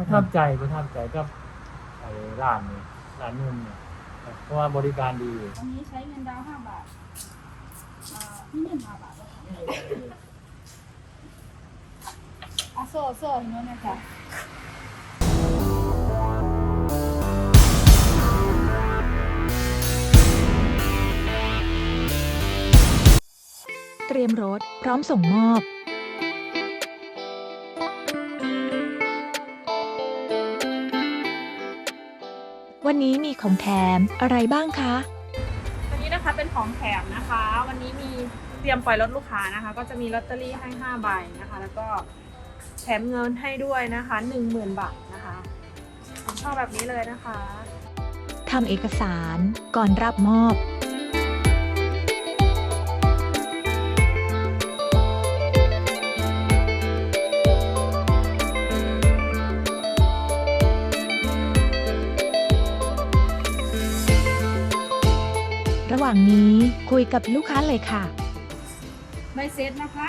ประทับใจประทับใจกับไอ้ร้านนี้ร้านนุ่มเนี่ยเพราะว่าบริการดีวันนี้ใช้เงินดาวน์5บาทอ่าพี่เงิน5บาทแล้วค่ะอะโซ่โซ่เห็นไหมเนะคะเตรียมรถพร้อมส่งมอบ วันนี้มีของแถมอะไรบ้างคะวันนี้นะคะเป็นของแถมนะคะ วันนี้มีเตรียมปล่อยรถลูกค้านะคะ ก็จะมีลอตเตอรี่ให้5ใบนะคะ แล้วก็แถมเงินให้ด้วยนะคะ10,000 บาทนะคะผมชอบแบบนี้เลยนะคะทำเอกสารก่อนรับมอบ นี้คุยกับลูกค้าเลยค่ะ ใบเซ็ตนะคะ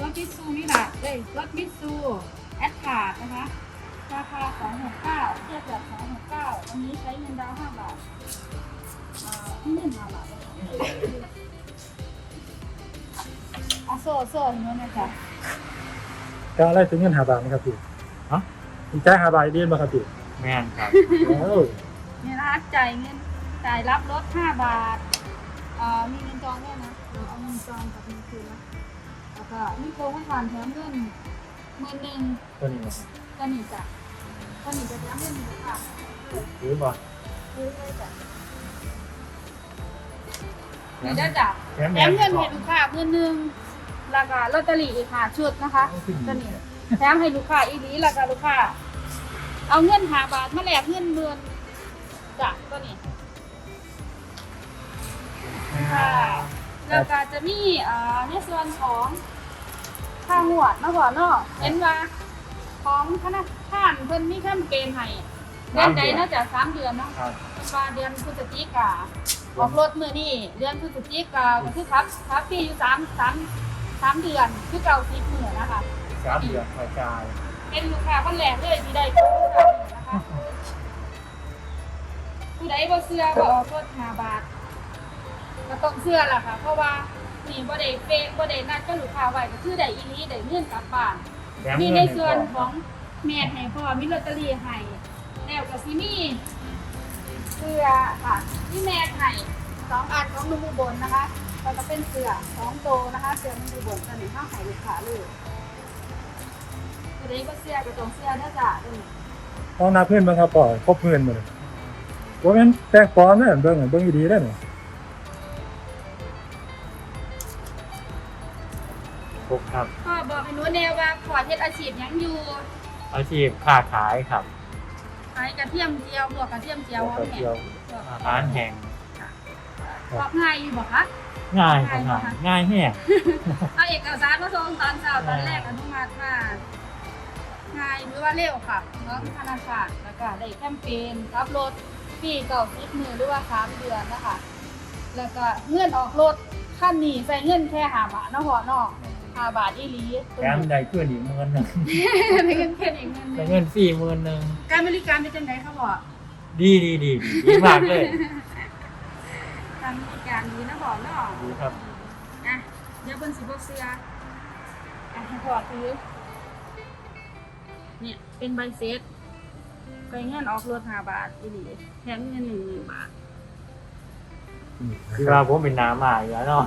รถมิตซูมิระเอ้ย รถมิตซูแอดคาร์ดนะคะ ราคา 269เทียบกับ269วันนี้ใช้เงินดาวน์5บาทอ่าพี่เงิน5บาทเลยอะโซ่โซ่เห็นไหมเนะคะก็อะไรถึงเงินหาบาทนะครับพี่ฮะ มีจ่ายหาบาทเรียนมาครับพี่แม่นครับ โอ้เนี่ยนะคะจ่ายเงินจ่ายรับรถ 5 บาท อ่ามีเงินจองด้วยนะเราเอาเงินจองกับเงินคืนนะแล้วก็มีโปรให้ผ่านแถมเงินหมื่นหนึ่งตัวนี้นะครับก็หนีจ้ะก็หนีจะแถมเงินหนึ่งค่ะหรือบ่ซื้อเลยจ้ะหนีได้จ้ะแถมแถแม่มนเงินให้ลูกค้าเงินหนึ่งราคาลอตเตอรี่อีกค่ะชุดนะคะก็นี่แถมให้ลูกค้าอีนี้ราคาลูกค้าเอาเงินหาบาทมาแลกเงินเดือนจ้ะก็นี่ ค่ะแล้วก็จะมีเอ่อในส่วนของค่าหวดเนาะก่อนเนาะเห็นว่าของธนาคารเพิ่นมีแคมเปญให้เดือนใดน่าจะสามเดือนเนาะครับ ว่าเดือนพฤศจิกาออกรถมือนี่เดือนพฤศจิกาก็คือครับครับพี่อยู่สามสามสามเดือนคือเก่าสิบหมื่นนะคะ สามเดือนกระจายเป็นลูกค้าคนแรกเลยที่ได้โปรโมชั่นนี้นะคะผู้ใดบ่เชื่อก็ออกรถห้าบาท ก็ต้องเชื่อล่ะค่ะ เพราะว่านี่บ่ได้เฟกบ่ได้นัดกับลูกค้าไว้ก็คือได้อีหลีได้เงินกลับบ้าน แถมมีเงินในให้ส่วนพขร้อองมแม่ให้พ่อมีลอตเตอรี่ให้แล้วก็สิมีเสื้อค่ะที่แม่ให้สองอันของลุงอุบลนะคะแล้วก็เป็นเสื้อสองโตวนะคะเสื้อลุงอุบลกันหนึ่งห้าให้ลูกค้าเลยผู้ใดก็เสื้อก็ต้องเสื้อเด้อจ้ะเด้อต้องนับเพื่อนบ้างครับป่อครบเพื่อนหมดเลยว่าเป็นแป้งปลอมเนี่ยเบิ่งเบิ่งดีๆได้เนี่ ครบครับ พ่อบอกให้หนูแนวว่าขอเฮ็ดอาชีพหยังอยู่อาชีพค้าขายครับขายกระเทียมเจียวบวกกระเทียมเจียวหอมก็แห้เที่ยวงอาหารแห้งบอกง่ายอยู่บอกคะง่ายครับง่ายง่ายแห้ง เอาเอกสารมาส่งตอนเช้าตอนแรกอนุมัติมาง่ายหรือว่าเร็วค่ะน้องธนาคารแล้วก็ได้แคมเปญรับรถฟรีเก่าสิบมือหรือว่าสามเดือนนะคะ แล้วก็เงื่อนออกรถขั้นนี้ใส่เงื่อนแค่หาบาทเนาะหัวเนาะ หาบาทอีหลีแถมได้เพื่อนอีกหมื่นหนึ่งได้เงินแค่อีกเงินหได้นึงเงินฟรีหมื่นหนึ่งการบริการเป็นจังไดคะบอกดีดีดีดีมากเลยการบริการดีนะบอกเนาะดีครับอะเดี๋ยวเพิ่นสิบอกเสื้ออะให้พอถือเนี่ยเป็นใบเสร็จไปเงินออกรถห้าบาทอีหลีแถมเงินหนึ่งหมื่นบาท คือว่าผมเป็นน้ำมาอยู่แล้วเนาะ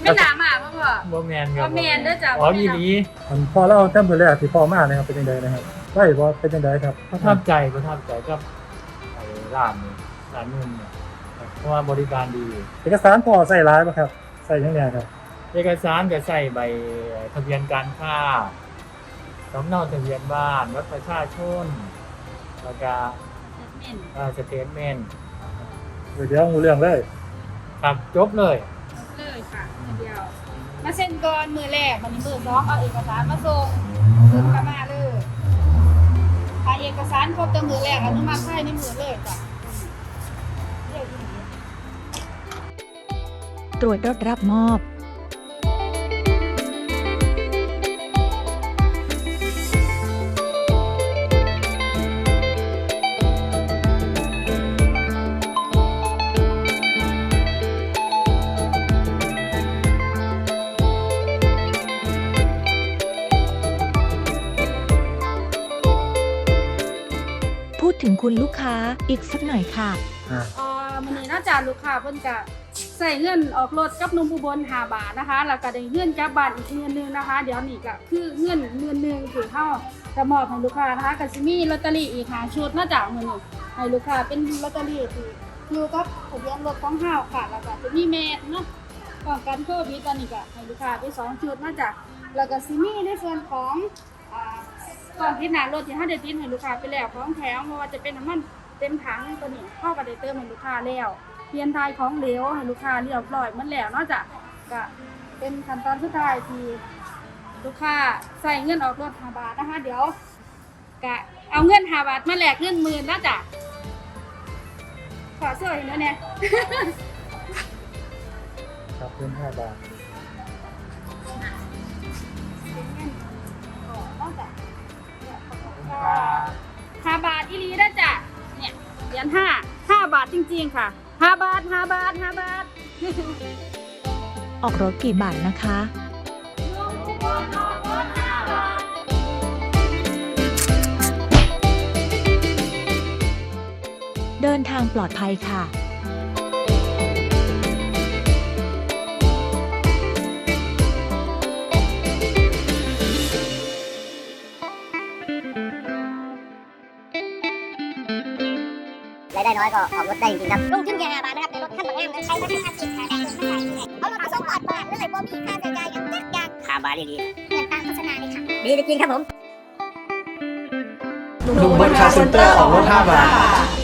ไม่หนามาบ่พ่อ บ่แมนครับบ่แม่นเด้อจ้ะ อ๋อมีหลีมันพอเล่าแต้มตัวแรกที่พ่อมานะครับเป็นยังไงนะครับไว้บ่เป็นยังไงครับประทับใจประทับใจกับไอ้ร้านนี้ร้านนุ่มเนี่ยเพราะว่าบริการดีเอกสารพ่อใส่ร้ายป่ะครับใส่ยังไงครับเอกสารก็ใส่ใบทะเบียนการค้าสำเนาทะเบียนบ้านวัดประชาชนแล้วก็เม่นสเตทเมนต์ เดี๋ยวเดี๋ยวงูเรื่องเลยครับจบเลย เลยค่ะมือเดียว มาเซ็นก่อนมือแรกวันนี้มือสองเอาเอกสารมาส่งถึงมามาเลยถ้าเอกสารครบแต่มือแรกอนุมัติให้ในมือเลยจ้ะเรียกอีหลีตรวจรถรับมอบ คุณลูกค้าอีกสักหน่อยค่ะ อ่าเอ่อมื้อนี้เนอกจากลูกค้าเพิ่นก็ใส่เงินออกรถกับนมอุบล5บาทนะคะ แล้วก็ได้เงินกลับบ้านอีกเงินหนึงนะคะ เดี๋ยวนี้ก็คือเงินเงินหนึงที่เฮาจะมอบให้ลูกค้านะคะก็สิมีลอตเตอรี่อีก5ชุดเนอกจากมื้อนี้ให้ลูกค้าเป็นลอตเตอรี่ที่อยู่กับทะเบียนรถของเฮาค่ะแล้วก็จะมีแมสเนาะป้องกันโควิดตอนนี้ก็ให้ลูกค้าไปสองชุดเนอกจากแล้วก็สิมีในส่วนของอ่า ก่อนที่หนารถที่ห้าเดตินให้ลูกค้าไปแล้วของแถมไม่ว่าจะเป็นน้ำมันเต็มถังตัวนี้เข้ากับได้เติมให้ลูกค้าแล้วเปลี่ยนทายของเหลวให้ลูกค้าเรียบร้อยมันแล้วนอกจากก็เป็นขั้นตอนสุดท้ายที่ลูกค้าใส่เงินออกรถห้าบาทนะคะ เดี๋ยวก็เอาเงินห้าบาทมาแลกเงินหมื่นนะจ๊ะขอเสื้ออีกแล้วเนี่ย ครับเพิ่มห้าบาท ริง ๆ ค่ะห้าบาทห้าบาทห้าบาทออกรถกี่บาทนะคะ เดินทางปลอดภัยค่ะ น้อยก็ออกรถได้จริงครับลงทุนแค่5บาทนะครับในรถขั้นบางงามใช้มาทั้งอาทิตย์หาแดงินไม่ได้เลยเอารถมาส่งปลอดบ้านเลยบ่มีค่าใช้จ่ายหยังจักอย่างค่าบาทดีเหมือนตามโฆษณาเลยค่ะดีจริงครับผมลุงบนคาเซ็นเตอร์ออกรถ5บาท